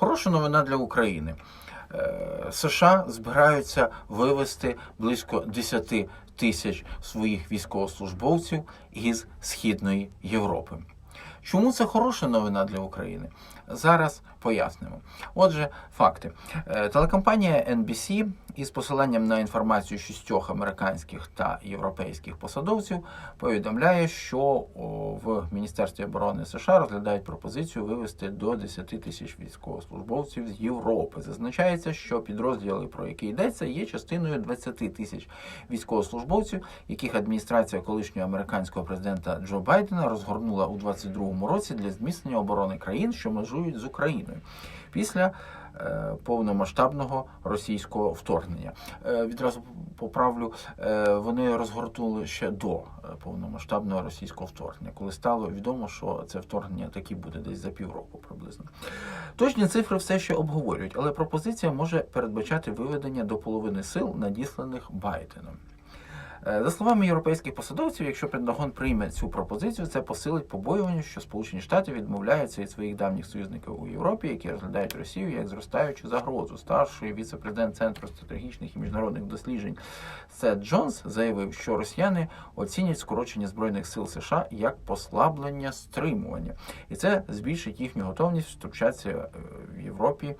Хороша новина для України. Е, США збираються вивести близько 10 тисяч своїх військовослужбовців із Східної Європи. Чому це хороша новина для України? Зараз пояснимо. Отже, факти. Е, Телекомпанія NBC із посиланням на інформацію шістьох американських та європейських посадовців повідомляє, що в Міністерстві оборони США розглядають пропозицію вивести до 10 тисяч військовослужбовців з Європи. Зазначається, що підрозділи, про які йдеться, є частиною 20 тисяч військовослужбовців, яких адміністрація колишнього американського президента Джо Байдена розгорнула у 22-му році для зміцнення оборони країн, що межують з Україною. Після е, повномасштабного російського вторгнення. Е, Відразу поправлю, е, вони розгортнули ще до е, повномасштабного російського вторгнення, коли стало відомо, що це вторгнення таки буде десь за півроку приблизно. Точні цифри все ще обговорюють, але пропозиція може передбачати виведення до половини сил, надісланих Байденом. Е, За словами європейських посадовців, якщо Пентагон прийме цю пропозицію, це посилить побоювання, що Сполучені Штати відмовляються від своїх давніх союзників у Європі, які розглядають Росію як зростаючу загрозу. Старший віце-президент Центру стратегічних і міжнародних досліджень Сет Джонс заявив, що росіяни оцінять скорочення збройних сил США як послаблення стримування, і це збільшить їхню готовність втручатися е, в Європі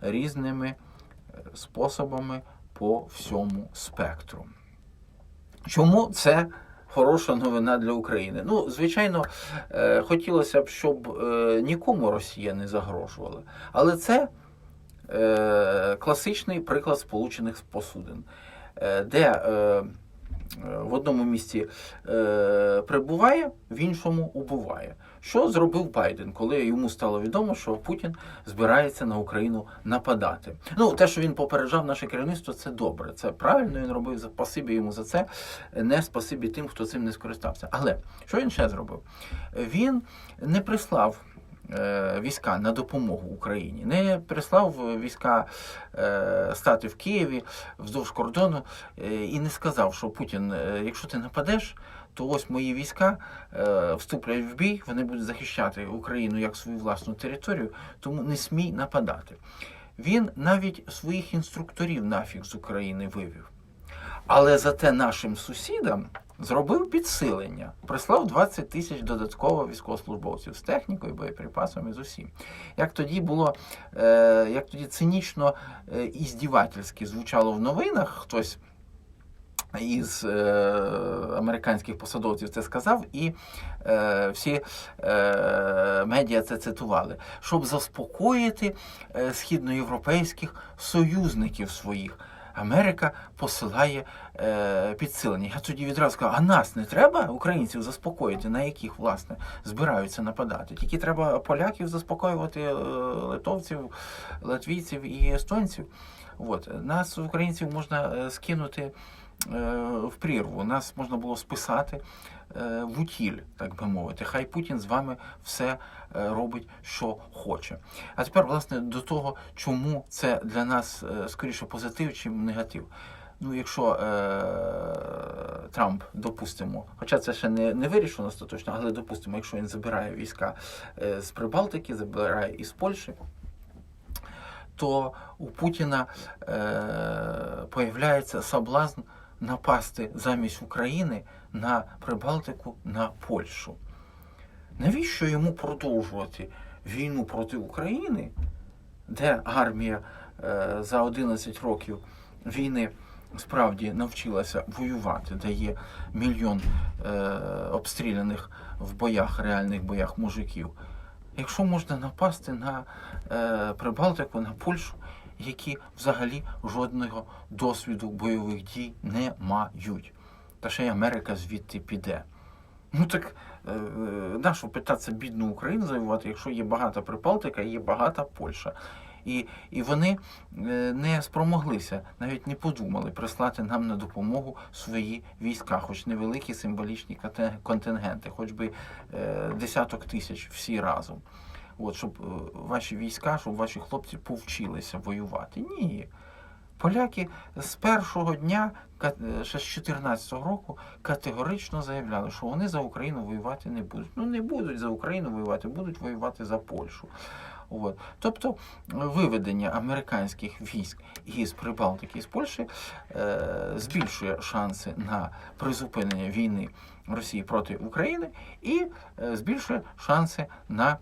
різними е, способами по всьому спектру. Чому це хороша новина для України? Ну, звичайно, е, хотілося б, щоб е, нікому Росія не загрожувала. Але це е, класичний приклад сполучених посудин, де в одному місці е, прибуває, в іншому убиває. Що зробив Байден, коли йому стало відомо, що Путін збирається на Україну нападати? Ну, те, що він попереджав наше керівництво, це добре. Це правильно він робив. Спасибі йому за це. Не спасибі тим, хто цим не скористався. Але що він ще зробив? Він не прислав. Е, Війська на допомогу Україні не прислав війська е, стати в Києві вздовж кордону е, і не сказав, що Путін, якщо ти нападеш, то ось мої війська вступлять в бій, вони будуть захищати Україну як свою власну територію, тому не смій нападати. Він навіть своїх інструкторів нафіг з України вивів. Але зате нашим сусідам зробив підсилення, прислав 20 тисяч додатково військовослужбовців з технікою, боєприпасами з усім. Як тоді було, е, як тоді цинічно е, і здівательськи звучало в новинах, хтось із е, американських посадовців це сказав, і е, всі е, медіа це цитували, щоб заспокоїти е, східноєвропейських союзників своїх. Америка посилає е, підсилення. Я тоді відразу сказав, а нас не треба українців заспокоїти, на яких власне збираються нападати. Тільки треба поляків заспокоювати, е, литовців, латвійців і естонців. От. Нас, українців, можна е, скинути в прірву. Нас можна було списати е, в утіль, так би мовити. Хай Путін з вами все е, робить, що хоче. А тепер, власне, до того, чому це для нас е, скоріше позитив, чим негатив. Ну, якщо е, Трамп, допустимо, хоча це ще не, не вирішено остаточно, але допустимо, якщо він забирає війська е, з Прибалтики, забирає із Польщі, то у Путіна е, появляється соблазн напасти замість України на Прибалтику, на Польщу. Навіщо йому продовжувати війну проти України, де армія е, за 11 років війни справді навчилася воювати, де є мільйон е, обстріляних в боях, реальних боях мужиків? Якщо можна напасти на е, Прибалтику, на Польщу, які взагалі жодного досвіду бойових дій не мають. Та ще й Америка звідти піде. Ну так е, нащо питатися бідну Україну завоювати, якщо є багата Прибалтика є багата Польща. І, і вони е, не спромоглися, навіть не подумали прислати нам на допомогу свої війська, хоч невеликі символічні контингенти, хоч би е, десяток тисяч всі разом. От, щоб е, ваші війська, щоб ваші хлопці повчилися воювати. Ні. Поляки з першого дня, е, ще з 2014 року, категорично заявляли, що вони за Україну воювати не будуть. Ну не будуть за Україну воювати, будуть воювати за Польщу. От. Тобто виведення американських військ із Прибалтики, з Польщі е, збільшує шанси на призупинення війни Росії проти України і е, збільшує шанси на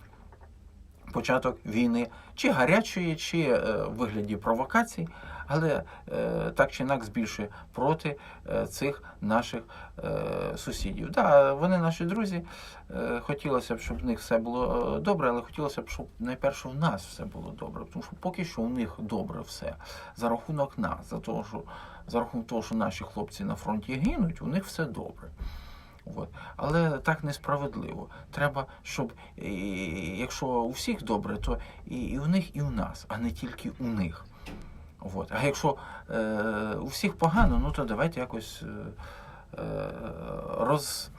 початок війни, чи гарячої, чи е, в вигляді провокацій, але е, так чи інакше збільшує проти е, цих наших е, сусідів. Да, вони наші друзі. Е, хотілося б, щоб в них все було е, добре, але хотілося б, щоб найперше в нас все було добре. Тому що поки що у них добре все за рахунок нас, за того, що за рахунок того, що наші хлопці на фронті гинуть, у них все добре. От. Але так несправедливо. Треба, щоб якщо у всіх добре, то і, у них, і у нас, а не тільки у них. От. А якщо е, у всіх погано, ну то давайте якось е, е, роз,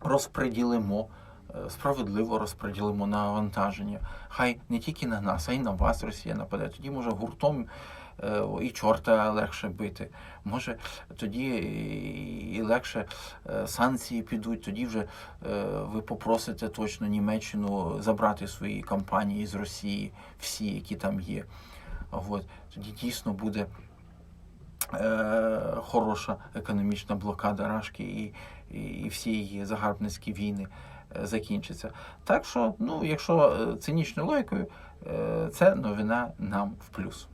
розподілимо, е, справедливо розподілимо навантаження. Хай не тільки на нас, а й на вас Росія нападе. Тоді може гуртом і чорта легше бити. Може тоді і легше е, санкції підуть, тоді вже е, ви попросите точно Німеччину забрати свої компанії з Росії, всі, які там є. От. Тоді дійсно буде е, хороша економічна блокада Рашки і, і, і всі її загарбницькі війни е, закінчаться. Так що, ну, якщо е, цинічною логікою, е, це новина нам в плюс.